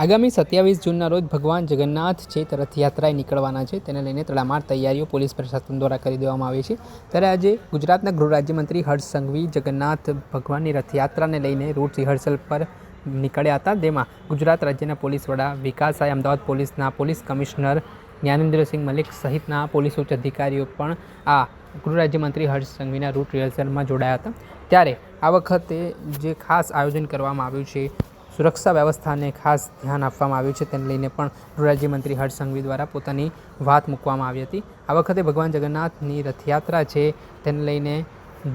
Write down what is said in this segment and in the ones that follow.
આગામી સત્યાવીસ જૂનના રોજ ભગવાન જગન્નાથ છે રથયાત્રાએ નીકળવાના છે, તેને લઈને તડામાર તૈયારીઓ પોલીસ પ્રશાસન દ્વારા કરી દેવામાં આવી છે. ત્યારે આજે ગુજરાતના ગૃહ રાજ્યમંત્રી હર્ષ સંઘવી જગન્નાથ ભગવાનની રથયાત્રાને લઈને રૂટ રિહર્સલ પર નીકળ્યા હતા. તેમાં ગુજરાત રાજ્યના પોલીસ વડા વિકાસ સાય અમદાવાદ પોલીસના પોલીસ કમિશનર જ્ઞાનેન્દ્રસિંહ મલિક સહિતના પોલીસ ઉચ્ચ અધિકારીઓ પણ આ ગૃહ રાજ્યમંત્રી હર્ષ સંઘવીના રૂટ રિહર્સલમાં જોડાયા હતા. ત્યારે આ વખતે જે ખાસ આયોજન કરવામાં આવ્યું છે સુરક્ષા વ્યવસ્થાને ખાસ ધ્યાન આપવામાં આવ્યું છે. તેને લઈને પણ ગૃહરાજ્યમંત્રી હર્ષ દ્વારા પોતાની વાત મૂકવામાં આવી હતી. આ વખતે ભગવાન જગન્નાથની રથયાત્રા છે. તેને લઈને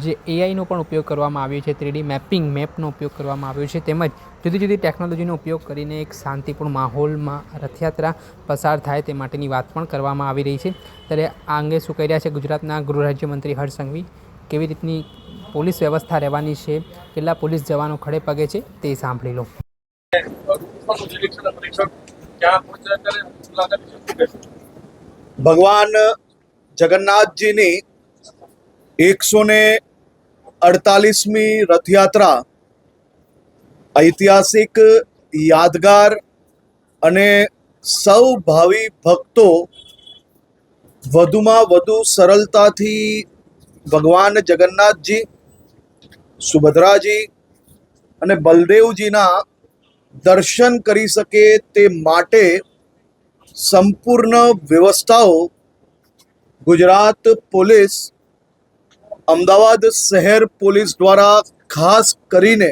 જે એઆઈનો પણ ઉપયોગ કરવામાં આવ્યો છે થ્રીડી મેપિંગ મેપનો ઉપયોગ કરવામાં આવ્યો છે. તેમજ જુદી જુદી ટેકનોલોજીનો ઉપયોગ કરીને એક શાંતિપૂર્ણ માહોલમાં રથયાત્રા પસાર થાય તે માટેની વાત પણ કરવામાં આવી રહી છે. ત્યારે આ અંગે શું કહી રહ્યા છે ગુજરાતના ગૃહરાજ્યમંત્રી હર્ષ કેવી રીતની પોલીસ વ્યવસ્થા રહેવાની છે? કેટલા પોલીસ જવાનો ખડે પગે છે? તે સાંભળી લો. ભગવાન જગન્નાથજીની એકસો ને અડતાલીસમી રથયાત્રા ઐતિહાસિક યાદગાર અને સૌ ભાવિ ભક્તો વધુમાં વધુ સરળતાથી ભગવાન જગન્નાથજી, સુભદ્રાજી અને બલદેવજીના દર્શન કરી શકે તે માટે સંપૂર્ણ વ્યવસ્થાઓ ગુજરાત પોલીસ, અમદાવાદ શહેર પોલીસ દ્વારા ખાસ કરીને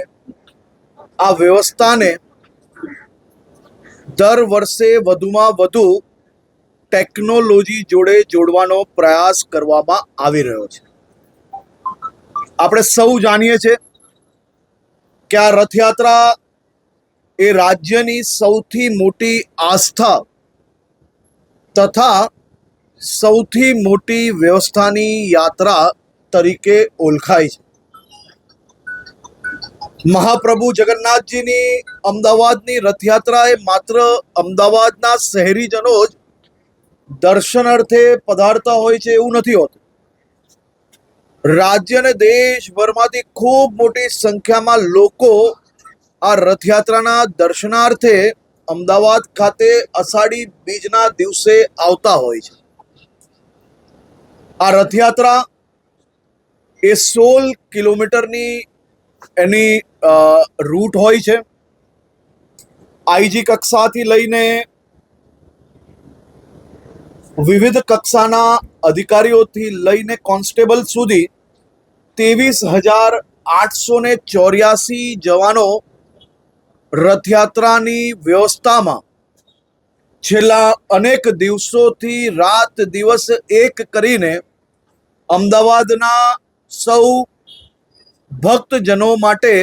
આ વ્યવસ્થાને દર વર્ષે વધુમાં વધુ ટેકનોલોજી જોડે જોડવાનો પ્રયાસ કરવામાં આવી રહ્યો છે. આપણે સૌ જાણીએ છીએ કે આ રથયાત્રા એ રાજ્યની સૌથી મોટી આસ્થા તથા સૌથી મોટી વ્યવસ્થાની યાત્રા તરીકે ઓળખાય છે. મહાપ્રભુ જગન્નાથજીની અમદાવાદની રથયાત્રા એ માત્ર અમદાવાદના શહેરીજનો જ દર્શનાર્થે પધારતા હોય છે એવું નથી હોતું. રાજ્ય અને દેશભરમાંથી ખૂબ મોટી સંખ્યામાં લોકો આ રથયાત્રાના દર્શનાર્થે અમદાવાદ ખાતે અષાઢી બીજના દિવસે આવતા હોય છે. આ રથયાત્રા એ સોળ કિલોમીટરની એની રૂટ હોય છે. આઈજી કક્ષાથી લઈને વિવિધ કક્ષાના અધિકારીઓથી લઈને કોન્સ્ટેબલ સુધી ત્રેવીસ હજાર આઠસો ને ચોર્યાસી જવાનો રથયાત્રાની વ્યવસ્થામાં છેલ્લા અનેક દિવસોથી રાત દિવસ એક કરીને અમદાવાદના સૌ ભક્તજનો માટે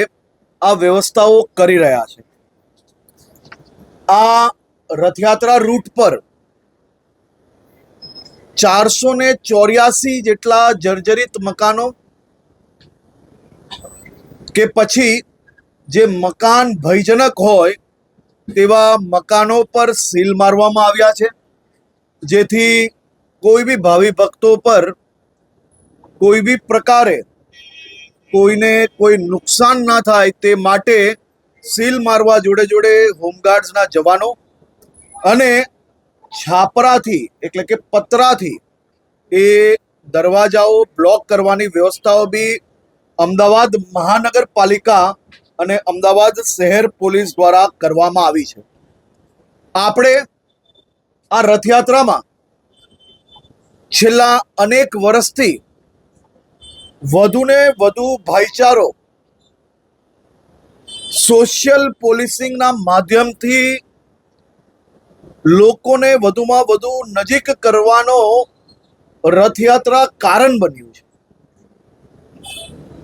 આ વ્યવસ્થાઓ કરી રહ્યા છે. આ રથયાત્રા રૂટ પર ચારસો ને ચોર્યાસી જેટલા જર્જરિત મકાનો કે પછી જે મકાન ભયજનક હોય, તેવા મકાનો પર સીલ મારવામાં આવ્યા છે. જેથી કોઈ બી ભાવિ ભક્તો પર કોઈ બી પ્રકારે કોઈને કોઈ નુકસાન ના થાય તે માટે સીલ મારવા જોડે જોડે હોમગાર્ડ્સના જવાનો અને છાપરાથી એટલે કે પતરાથી એ દરવાજાઓ બ્લોક કરવાની વ્યવસ્થાઓ બી અમદાવાદ મહાનગરપાલિકા અને અમદાવાદ શહેર પોલીસ દ્વારા કરવામાં આવી છે. આપણે આ રથયાત્રામાં છેલ્લા અનેક વર્ષથી વધુને વધુ ભાઈચારો સોશિયલ પોલીસિંગના માધ્યમથી લોકોને વધુમાં વધુ નજીક કરવાનો રથયાત્રા કારણ બન્યું છે.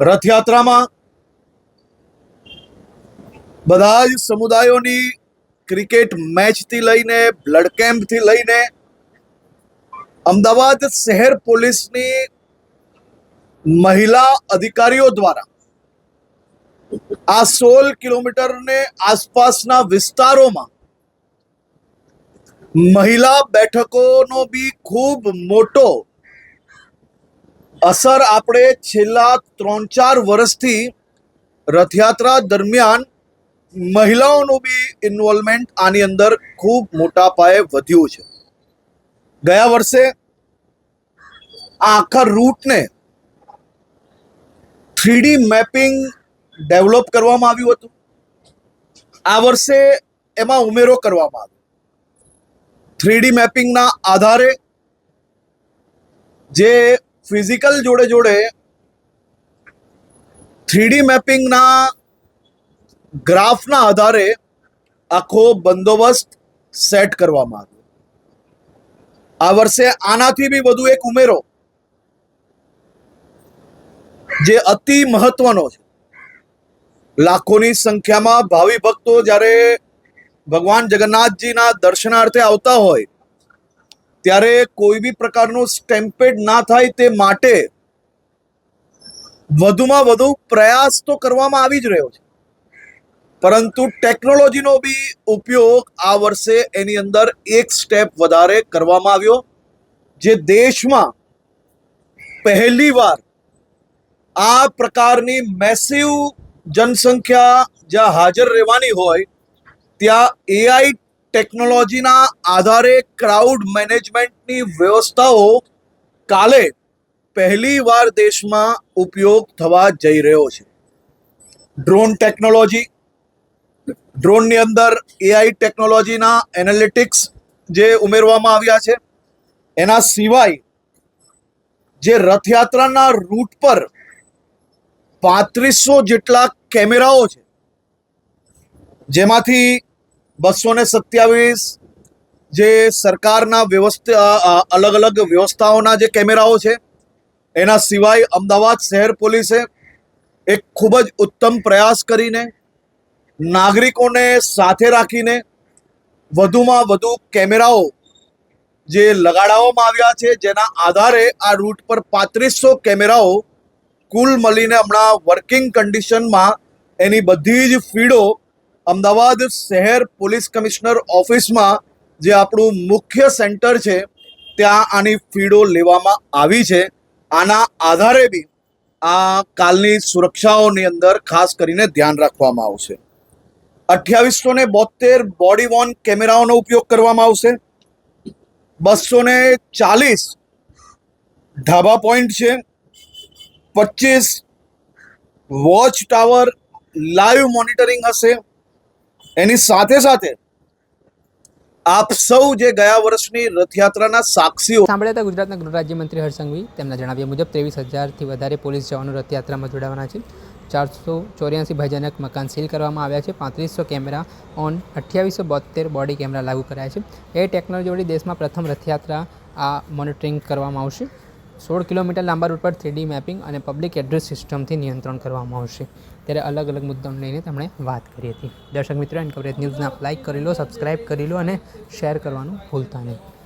રથયાત્રામાં બધા જ સમુદાયોની ક્રિકેટ મેચથી લઈને બ્લડ કેમ્પથી લઈને અમદાવાદ શહેર પોલીસની મહિલા અધિકારીઓ દ્વારા આ સોળ કિલોમીટરને આસપાસના વિસ્તારોમાં મહિલા બેઠકોનો બી ખૂબ મોટો અસર આપણે છેલ્લા ત્રણ ચાર વર્ષથી રથયાત્રા દરમિયાન મહિલાઓનું બી ઇન્વોલ્વમેન્ટ આની અંદર ખૂબ મોટા પાયે વધ્યું છે. ગયા વર્ષે આખા રૂટને થ્રીડી મેપિંગ ડેવલપ કરવામાં આવ્યું હતું. આ વર્ષે એમાં ઉમેરો કરવામાં આવ્યો. થ્રીડી મેપિંગના આધારે જે ફિઝિકલ જોડે જોડે થ્રીડી મેપિંગના ગ્રાફના આધારે આખો બંદોબસ્ત સેટ કરવામાં આવ્યો. આ વર્ષે આનાથી બી વધુ એક ઉમેરો જે અતિ મહત્વનો છે. લાખોની સંખ્યામાં ભાવિ ભક્તો જ્યારે ભગવાન જગન્નાથજીના દર્શનાર્થે આવતા હોય, ત્યારે કોઈ બી પ્રકારનું સ્ટેમ્પેડ ના થાય તે માટે વધુમાં વધુ પ્રયાસ તો કરવામાં આવી જ રહ્યો છે. પરંતુ ટેકનોલોજીનો બી ઉપયોગ આ વર્ષે એની અંદર એક સ્ટેપ વધારે કરવામાં આવ્યો, જે દેશમાં પહેલીવાર આ પ્રકારની મેસિવ જનસંખ્યા જ્યાં હાજર રહેવાની હોય, ત્યાં એઆઈ ટેકનોલોજીના આધારે ક્રાઉડ મેનેજમેન્ટની વ્યવસ્થાઓ કાલે પહેલી વાર દેશમાં ઉપયોગ થવા જઈ રહ્યો છે. ડ્રોન ટેકનોલોજી ડ્રોનની અંદર એઆઈ ટેકનોલોજીના એનાલિટિક્સ જે ઉમેરવામાં આવ્યા છે. એના સિવાય જે રથયાત્રાના રૂટ પર પાંત્રીસો જેટલા કેમેરાઓ છે, જેમાંથી બસો ને સત્યાવીસ જે સરકારના વ્યવસ્થા અલગ અલગ વ્યવસ્થાઓના જે કેમેરાઓ છે, એના સિવાય અમદાવાદ શહેર પોલીસે એક ખૂબ જ ઉત્તમ પ્રયાસ કરીને નાગરિકોને સાથે રાખીને વધુમાં વધુ કેમેરાઓ જે લગાડવામાં આવ્યા છે, જેના આધારે આ રૂટ પર પાંત્રીસો કેમેરાઓ કુલ મળીને હમણાં વર્કિંગ કન્ડિશનમાં એની બધી જ ફીડો અમદાવાદ શહેર પોલીસ કમિશનર ઓફિસમાં જે આપણું મુખ્ય સેન્ટર છે, ત્યાં આની ફીડો લેવામાં આવી છે. આના આધારે બી આ કાલની સુરક્ષાઓની અંદર ખાસ કરીને ધ્યાન રાખવામાં આવશે. અઠ્યાવીસો ને બોતેર બોડી વોર્ન કેમેરાઓનો ઉપયોગ કરવામાં આવશે. બસો ને ચાલીસ ઢાબા પોઈન્ટ છે. પચીસ વોચ ટાવર લાઈવ મોનિટરિંગ હશે. એની સાથે સાથે આપ સૌ જે ગયા વર્ષની રથયાત્રાના સાક્ષીઓ સાંભળ્યા ગુજરાતના ગૃહ રાજ્યમંત્રી હર્ષ તેમના જણાવ્યા મુજબ ત્રેવીસ હજારથી વધારે પોલીસ જવાનો રથયાત્રામાં જોડાવાના છે. ચારસો ચોર્યાસી ભયજનક મકાન સીલ કરવામાં આવ્યા છે. પાંત્રીસો કેમેરા ઓન અઠ્યાવીસો બોતેર બોડી કેમેરા લાગુ કરાયા છે. એ ટેકનોલોજી વળી દેશમાં પ્રથમ રથયાત્રા આ મોનિટરિંગ કરવામાં આવશે. સોળ કિલોમીટર લાંબા રૂટ પર થ્રીડી મેપિંગ અને પબ્લિક એડ્રેસ સિસ્ટમથી નિયંત્રણ કરવામાં આવશે. ત્યારે અલગ અલગ મુદ્દાઓને લઈને તેમણે વાત કરી હતી. દર્શક મિત્રો, એન કવરેજ ન્યૂઝને લાઇક કરી લો, સબસ્ક્રાઇબ કરી લો અને શેર કરવાનું ભૂલતા નહીં.